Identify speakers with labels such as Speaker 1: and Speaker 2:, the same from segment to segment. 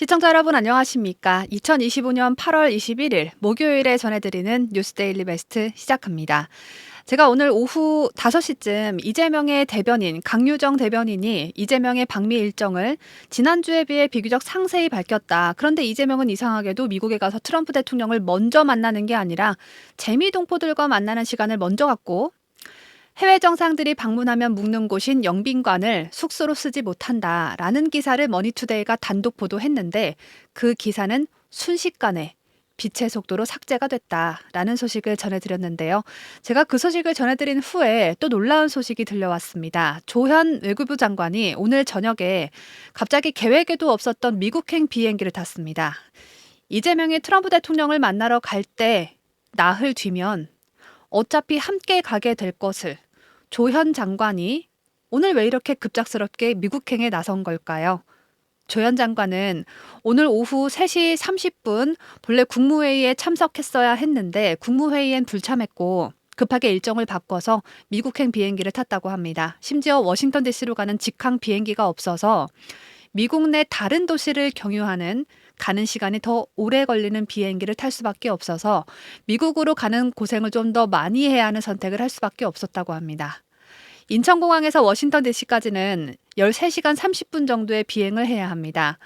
Speaker 1: 시청자 여러분 안녕하십니까? 2025년 8월 21일 목요일에 전해드리는 뉴스데일리 베스트 시작합니다. 제가 오늘 오후 5시쯤 이재명의 대변인 강유정 대변인이 이재명의 방미 일정을 지난주에 비해 비교적 상세히 밝혔다. 그런데 이재명은 이상하게도 미국에 가서 트럼프 대통령을 먼저 만나는 게 아니라 재미 동포들과 만나는 시간을 먼저 갖고 해외 정상들이 방문하면 묵는 곳인 영빈관을 숙소로 쓰지 못한다라는 기사를 머니투데이가 단독 보도했는데 그 기사는 순식간에 빛의 속도로 삭제가 됐다라는 소식을 전해드렸는데요. 제가 그 소식을 전해드린 후에 또 놀라운 소식이 들려왔습니다. 조현 외교부 장관이 오늘 저녁에 갑자기 계획에도 없었던 미국행 비행기를 탔습니다. 이재명이 트럼프 대통령을 만나러 갈 때 나흘 뒤면 어차피 함께 가게 될 것을 조현 장관이 오늘 왜 이렇게 급작스럽게 미국행에 나선 걸까요? 조현 장관은 오늘 오후 3시 30분 본래 국무회의에 참석했어야 했는데 국무회의엔 불참했고 급하게 일정을 바꿔서 미국행 비행기를 탔다고 합니다. 심지어 워싱턴 DC로 가는 직항 비행기가 없어서 미국 내 다른 도시를 경유하는 가는 시간이 더 오래 걸리는 비행기를 탈 수밖에 없어서 미국으로 가는 고생을 좀 더 많이 해야 하는 선택을 할 수밖에 없었다고 합니다. 인천공항에서 워싱턴 DC까지는 13시간 30분 정도의 비행을 해야 합니다.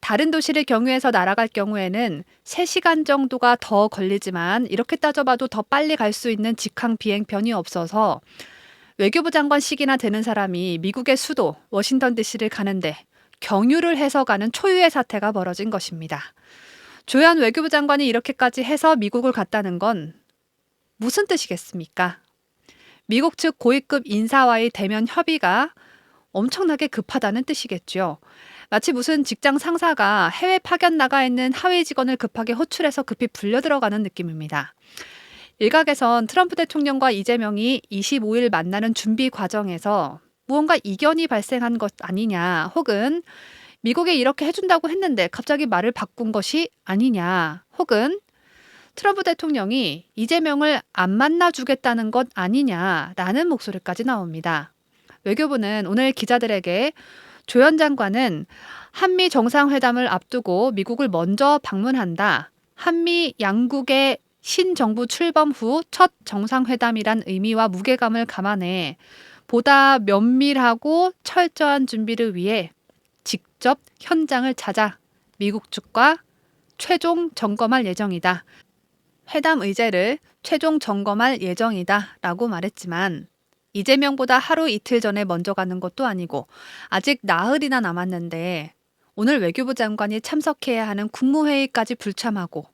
Speaker 1: 다른 도시를 경유해서 날아갈 경우에는 3시간 정도가 더 걸리지만 이렇게 따져봐도 더 빨리 갈 수 있는 직항 비행편이 없어서 외교부 장관식이나 되는 사람이 미국의 수도 워싱턴 DC를 가는데 경유를 해서 가는 초유의 사태가 벌어진 것입니다. 조현 외교부 장관이 이렇게까지 해서 미국을 갔다는 건 무슨 뜻이겠습니까? 미국 측 고위급 인사와의 대면 협의가 엄청나게 급하다는 뜻이겠죠. 마치 무슨 직장 상사가 해외 파견 나가 있는 하위 직원을 급하게 호출해서 급히 불려 들어가는 느낌입니다. 일각에선 트럼프 대통령과 이재명이 25일 만나는 준비 과정에서 무언가 이견이 발생한 것 아니냐, 혹은 미국에 이렇게 해준다고 했는데 갑자기 말을 바꾼 것이 아니냐, 혹은 트럼프 대통령이 이재명을 안 만나주겠다는 것 아니냐라는 목소리까지 나옵니다. 외교부는 오늘 기자들에게 조현 장관은 한미 정상회담을 앞두고 미국을 먼저 방문한다. 한미 양국의 신정부 출범 후 첫 정상회담이란 의미와 무게감을 감안해 보다 면밀하고 철저한 준비를 위해 직접 현장을 찾아 미국 측과 최종 점검할 예정이다. 회담 의제를 최종 점검할 예정이다 라고 말했지만 이재명보다 하루 이틀 전에 먼저 가는 것도 아니고 아직 나흘이나 남았는데 오늘 외교부 장관이 참석해야 하는 국무회의까지 불참하고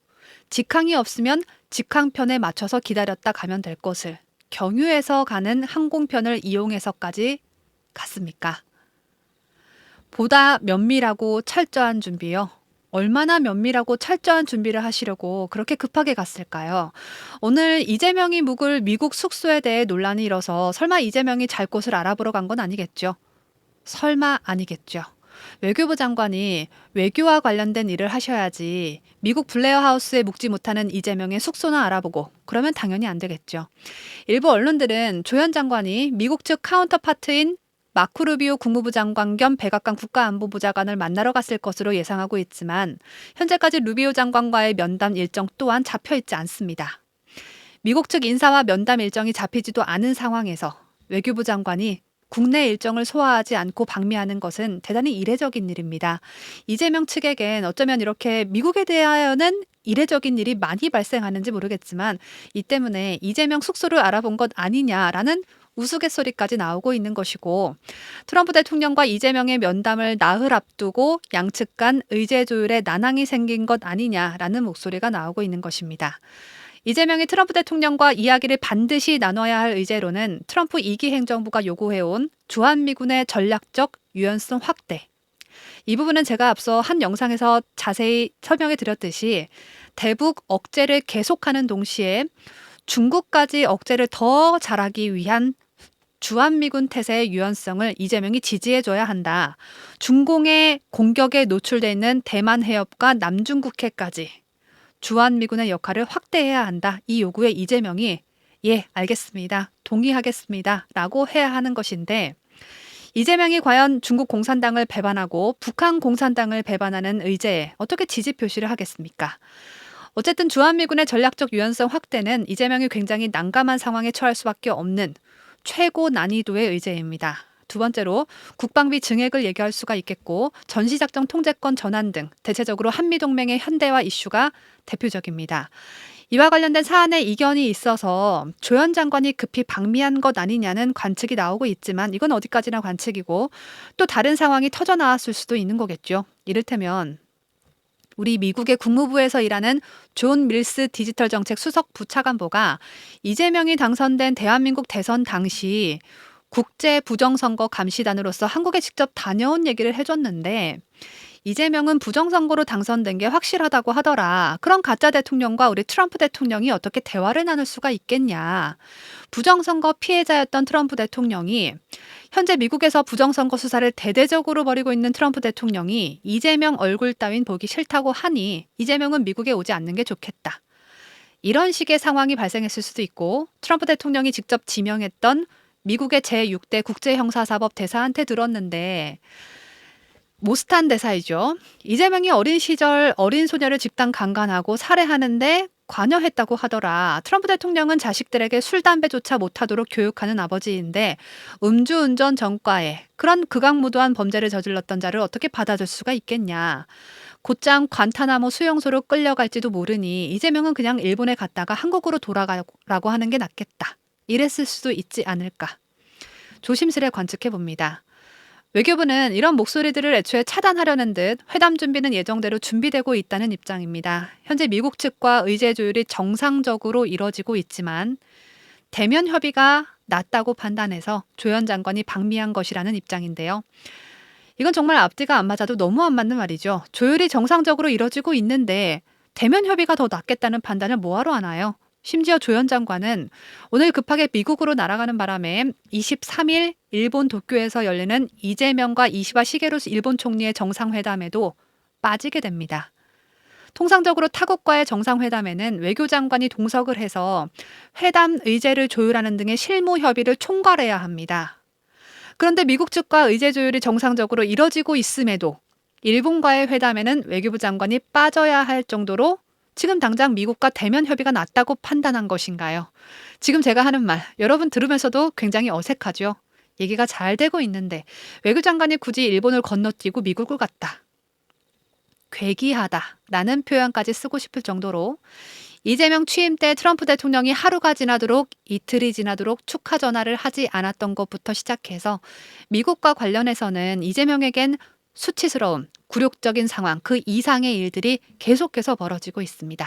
Speaker 1: 직항이 없으면 직항편에 맞춰서 기다렸다 가면 될 것을 경유해서 가는 항공편을 이용해서까지 갔습니까? 보다 면밀하고 철저한 준비요. 얼마나 면밀하고 철저한 준비를 하시려고 그렇게 급하게 갔을까요? 오늘 이재명이 묵을 미국 숙소에 대해 논란이 일어서 설마 이재명이 잘 곳을 알아보러 간 건 아니겠죠? 설마 아니겠죠. 외교부 장관이 외교와 관련된 일을 하셔야지 미국 블레어 하우스에 묵지 못하는 이재명의 숙소나 알아보고 그러면 당연히 안 되겠죠. 일부 언론들은 조현 장관이 미국 측 카운터파트인 마크 루비오 국무부 장관 겸 백악관 국가안보보좌관을 만나러 갔을 것으로 예상하고 있지만 현재까지 루비오 장관과의 면담 일정 또한 잡혀 있지 않습니다. 미국 측 인사와 면담 일정이 잡히지도 않은 상황에서 외교부 장관이 국내 일정을 소화하지 않고 방미하는 것은 대단히 이례적인 일입니다. 이재명 측에겐 어쩌면 이렇게 미국에 대하여는 이례적인 일이 많이 발생하는지 모르겠지만 이 때문에 이재명 숙소를 알아본 것 아니냐라는 우스갯소리까지 나오고 있는 것이고 트럼프 대통령과 이재명의 면담을 나흘 앞두고 양측 간 의제 조율에 난항이 생긴 것 아니냐라는 목소리가 나오고 있는 것입니다. 이재명이 트럼프 대통령과 이야기를 반드시 나눠야 할 의제로는 트럼프 2기 행정부가 요구해온 주한미군의 전략적 유연성 확대. 이 부분은 제가 앞서 한 영상에서 자세히 설명해 드렸듯이 대북 억제를 계속하는 동시에 중국까지 억제를 더 잘하기 위한 주한미군 태세의 유연성을 이재명이 지지해줘야 한다. 중공의 공격에 노출돼 있는 대만 해협과 남중국해까지 주한미군의 역할을 확대해야 한다. 이 요구에 이재명이 예, 알겠습니다. 동의하겠습니다. 라고 해야 하는 것인데 이재명이 과연 중국 공산당을 배반하고 북한 공산당을 배반하는 의제에 어떻게 지지 표시를 하겠습니까? 어쨌든 주한미군의 전략적 유연성 확대는 이재명이 굉장히 난감한 상황에 처할 수밖에 없는 최고 난이도의 의제입니다. 두 번째로 국방비 증액을 얘기할 수가 있겠고 전시작전 통제권 전환 등 대체적으로 한미동맹의 현대화 이슈가 대표적입니다. 이와 관련된 사안에 이견이 있어서 조현 장관이 급히 방미한 것 아니냐는 관측이 나오고 있지만 이건 어디까지나 관측이고 또 다른 상황이 터져 나왔을 수도 있는 거겠죠. 이를테면 우리 미국의 국무부에서 일하는 존 밀스 디지털 정책 수석 부차관보가 이재명이 당선된 대한민국 대선 당시 국제 부정선거 감시단으로서 한국에 직접 다녀온 얘기를 해줬는데 이재명은 부정선거로 당선된 게 확실하다고 하더라. 그런 가짜 대통령과 우리 트럼프 대통령이 어떻게 대화를 나눌 수가 있겠냐. 부정선거 피해자였던 트럼프 대통령이 현재 미국에서 부정선거 수사를 대대적으로 벌이고 있는 트럼프 대통령이 이재명 얼굴 따윈 보기 싫다고 하니 이재명은 미국에 오지 않는 게 좋겠다. 이런 식의 상황이 발생했을 수도 있고 트럼프 대통령이 직접 지명했던 미국의 제6대 국제형사사법 대사한테 들었는데 모스탄 대사이죠. 이재명이 어린 시절 어린 소녀를 집단 강간하고 살해하는데 관여했다고 하더라. 트럼프 대통령은 자식들에게 술, 담배조차 못하도록 교육하는 아버지인데 음주운전 전과에 그런 극악무도한 범죄를 저질렀던 자를 어떻게 받아줄 수가 있겠냐. 곧장 관타나모 수용소로 끌려갈지도 모르니 이재명은 그냥 일본에 갔다가 한국으로 돌아가라고 하는 게 낫겠다. 이랬을 수도 있지 않을까. 조심스레 관측해 봅니다. 외교부는 이런 목소리들을 애초에 차단하려는 듯 회담 준비는 예정대로 준비되고 있다는 입장입니다. 현재 미국 측과 의제 조율이 정상적으로 이뤄지고 있지만 대면 협의가 낮다고 판단해서 조현 장관이 방미한 것이라는 입장인데요. 이건 정말 앞뒤가 안 맞아도 너무 안 맞는 말이죠. 조율이 정상적으로 이뤄지고 있는데 대면 협의가 더 낫겠다는 판단을 뭐하러 하나요? 심지어 조현 장관은 오늘 급하게 미국으로 날아가는 바람에 23일 일본 도쿄에서 열리는 이재명과 이시바 시게루 일본 총리의 정상회담에도 빠지게 됩니다. 통상적으로 타국과의 정상회담에는 외교장관이 동석을 해서 회담 의제를 조율하는 등의 실무 협의를 총괄해야 합니다. 그런데 미국 측과 의제 조율이 정상적으로 이뤄지고 있음에도 일본과의 회담에는 외교부 장관이 빠져야 할 정도로 지금 당장 미국과 대면 협의가 낫다고 판단한 것인가요? 지금 제가 하는 말, 여러분 들으면서도 굉장히 어색하죠? 얘기가 잘 되고 있는데 외교장관이 굳이 일본을 건너뛰고 미국을 갔다. 괴기하다 라는 표현까지 쓰고 싶을 정도로 이재명 취임 때 트럼프 대통령이 하루가 지나도록 이틀이 지나도록 축하 전화를 하지 않았던 것부터 시작해서 미국과 관련해서는 이재명에겐 수치스러움, 굴욕적인 상황, 그 이상의 일들이 계속해서 벌어지고 있습니다.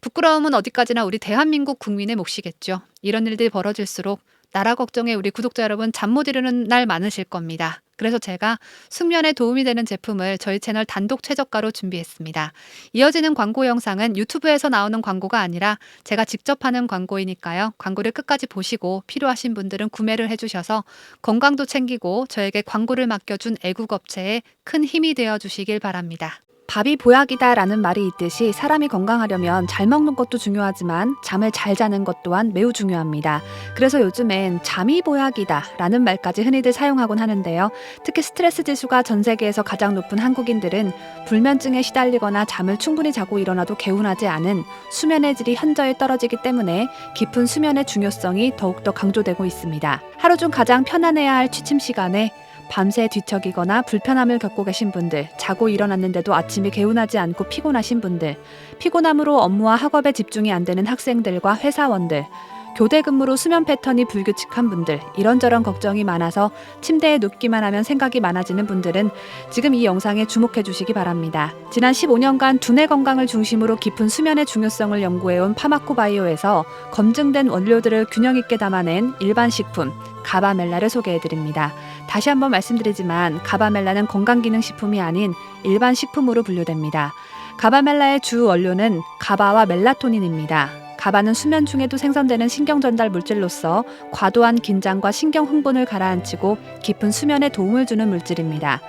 Speaker 1: 부끄러움은 어디까지나 우리 대한민국 국민의 몫이겠죠. 이런 일들이 벌어질수록 나라 걱정에 우리 구독자 여러분 잠 못 이루는 날 많으실 겁니다. 그래서 제가 숙면에 도움이 되는 제품을 저희 채널 단독 최저가로 준비했습니다. 이어지는 광고 영상은 유튜브에서 나오는 광고가 아니라 제가 직접 하는 광고이니까요. 광고를 끝까지 보시고 필요하신 분들은 구매를 해주셔서 건강도 챙기고 저에게 광고를 맡겨준 애국업체에 큰 힘이 되어 주시길 바랍니다. 밥이 보약이다라는 말이 있듯이 사람이 건강하려면 잘 먹는 것도 중요하지만 잠을 잘 자는 것 또한 매우 중요합니다. 그래서 요즘엔 잠이 보약이다라는 말까지 흔히들 사용하곤 하는데요. 특히 스트레스 지수가 전 세계에서 가장 높은 한국인들은 불면증에 시달리거나 잠을 충분히 자고 일어나도 개운하지 않은 수면의 질이 현저히 떨어지기 때문에 깊은 수면의 중요성이 더욱더 강조되고 있습니다. 하루 중 가장 편안해야 할 취침 시간에 밤새 뒤척이거나 불편함을 겪고 계신 분들, 자고 일어났는데도 아침이 개운하지 않고 피곤하신 분들, 피곤함으로 업무와 학업에 집중이 안 되는 학생들과 회사원들, 교대 근무로 수면 패턴이 불규칙한 분들, 이런저런 걱정이 많아서 침대에 눕기만 하면 생각이 많아지는 분들은 지금 이 영상에 주목해 주시기 바랍니다. 지난 15년간 두뇌 건강을 중심으로 깊은 수면의 중요성을 연구해온 파마코 바이오에서 검증된 원료들을 균형 있게 담아낸 일반 식품 가바멜라를 소개해 드립니다. 다시 한번 말씀드리지만 가바멜라는 건강기능식품이 아닌 일반 식품으로 분류됩니다. 가바멜라의 주 원료는 가바와 멜라토닌입니다. 가바는 수면 중에도 생성되는 신경 전달 물질로서 과도한 긴장과 신경 흥분을 가라앉히고 깊은 수면에 도움을 주는 물질입니다.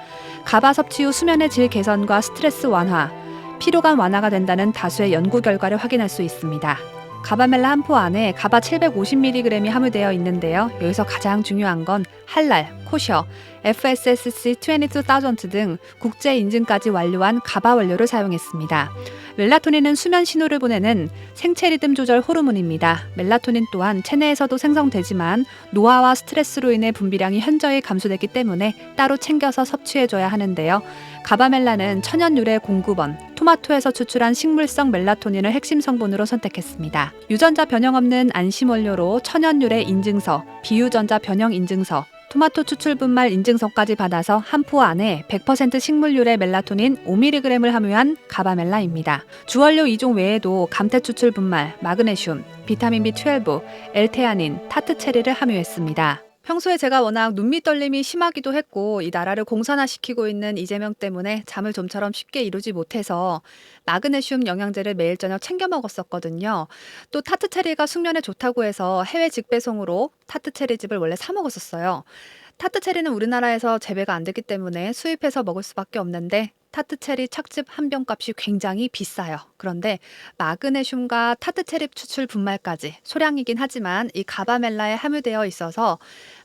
Speaker 1: 가바 섭취 후 수면의 질 개선과 스트레스 완화, 피로감 완화가 된다는 다수의 연구 결과를 확인할 수 있습니다. 가바멜라 한 포 안에 가바 750mg이 함유되어 있는데요. 여기서 가장 중요한 건 할랄, 코셔, FSSC 22000 등 국제 인증까지 완료한 가바 원료를 사용했습니다. 멜라토닌은 수면 신호를 보내는 생체 리듬 조절 호르몬입니다. 멜라토닌 또한 체내에서도 생성되지만 노화와 스트레스로 인해 분비량이 현저히 감소됐기 때문에 따로 챙겨서 섭취해줘야 하는데요. 가바멜라는 천연 유래 공구번, 토마토에서 추출한 식물성 멜라토닌을 핵심 성분으로 선택했습니다. 유전자 변형 없는 안심 원료로 천연 유래 인증서, 비유전자 변형 인증서, 토마토 추출 분말 인증서까지 받아서 한 포 안에 100% 식물 유래 멜라토닌 5mg을 함유한 가바멜라입니다. 주원료 2종 외에도 감태 추출 분말, 마그네슘, 비타민 B12, 엘테아닌, 타트 체리를 함유했습니다. 평소에 제가 워낙 눈밑 떨림이 심하기도 했고 이 나라를 공산화시키고 있는 이재명 때문에 잠을 좀처럼 쉽게 이루지 못해서 마그네슘 영양제를 매일 저녁 챙겨 먹었었거든요. 또 타트 체리가 숙면에 좋다고 해서 해외 직배송으로 타트 체리즙을 원래 사 먹었었어요. 타트 체리는 우리나라에서 재배가 안 되기 때문에 수입해서 먹을 수밖에 없는데 타트체리 착즙 한 병 값이 굉장히 비싸요. 그런데 마그네슘과 타트체리 추출 분말까지 소량이긴 하지만 이 가바멜라에 함유되어 있어서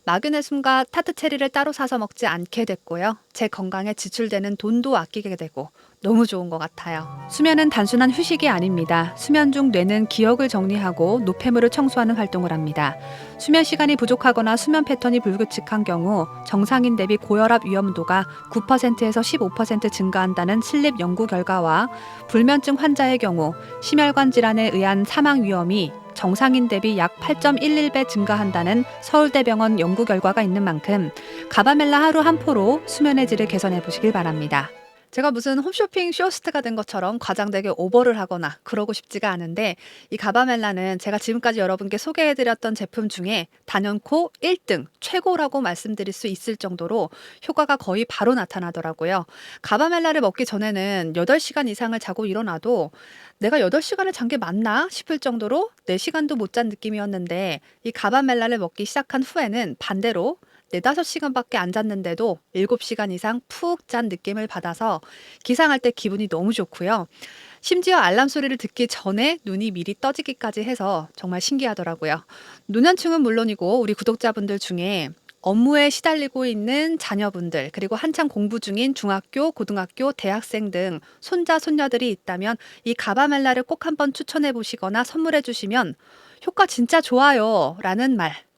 Speaker 1: 마그네슘과 타트체리를 따로 사서 먹지 않게 됐고요. 제 건강에 지출되는 돈도 아끼게 되고 너무 좋은 것 같아요. 수면은 단순한 휴식이 아닙니다. 수면 중 뇌는 기억을 정리하고 노폐물을 청소하는 활동을 합니다. 수면 시간이 부족하거나 수면 패턴이 불규칙한 경우 정상인 대비 고혈압 위험도가 9%에서 15% 증가한다는 슬립 연구 결과와 불면증 환자의 경우 심혈관 질환에 의한 사망 위험이 정상인 대비 약 8.11배 증가한다는 서울대병원 연구 결과가 있는 만큼 가바멜라 하루 한 포로 수면의 질을 개선해 보시길 바랍니다. 제가 무슨 홈쇼핑 쇼호스트가 된 것처럼 과장되게 오버를 하거나 그러고 싶지가 않은데 이 가바멜라는 제가 지금까지 여러분께 소개해드렸던 제품 중에 단연코 1등 최고라고 말씀드릴 수 있을 정도로 효과가 거의 바로 나타나더라고요. 가바멜라를 먹기 전에는 8시간 이상을 자고 일어나도 내가 8시간을 잔 게 맞나 싶을 정도로 4시간도 못 잔 느낌이었는데 이 가바멜라를 먹기 시작한 후에는 반대로 4, 5시간밖에 안 잤는데도 7시간 이상 푹 잔 느낌을 받아서 기상할 때 기분이 너무 좋고요. 심지어 알람 소리를 듣기 전에 눈이 미리 떠지기까지 해서 정말 신기하더라고요. 노년층은 물론이고 우리 구독자분들 중에 업무에 시달리고 있는 자녀분들, 그리고 한창 공부 중인 중학교, 고등학교, 대학생 등 손자, 손녀들이 있다면 이 가바멜라를 꼭 한번 추천해 보시거나 선물해 주시면 효과 진짜 좋아요 라는 말꼭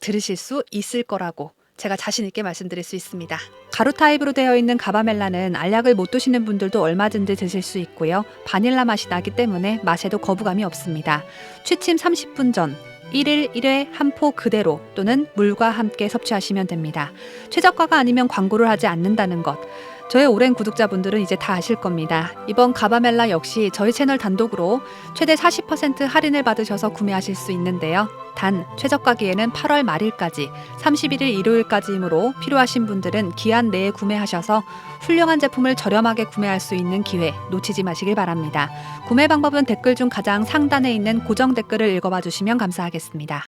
Speaker 1: 들으실 수 있을 거라고 제가 자신 있게 말씀드릴 수 있습니다. 가루 타입으로 되어 있는 가바멜라는 알약을 못 드시는 분들도 얼마든지 드실 수 있고요. 바닐라 맛이 나기 때문에 맛에도 거부감이 없습니다. 취침 30분 전 1일 1회 한 포 그대로 또는 물과 함께 섭취하시면 됩니다. 최저가가 아니면 광고를 하지 않는다는 것. 저의 오랜 구독자분들은 이제 다 아실 겁니다. 이번 가바멜라 역시 저희 채널 단독으로 최대 40% 할인을 받으셔서 구매하실 수 있는데요. 단 최저가기에는 8월 말일까지 31일 일요일까지이므로 필요하신 분들은 기한 내에 구매하셔서 훌륭한 제품을 저렴하게 구매할 수 있는 기회 놓치지 마시길 바랍니다. 구매 방법은 댓글 중 가장 상단에 있는 고정 댓글을 읽어봐 주시면 감사하겠습니다.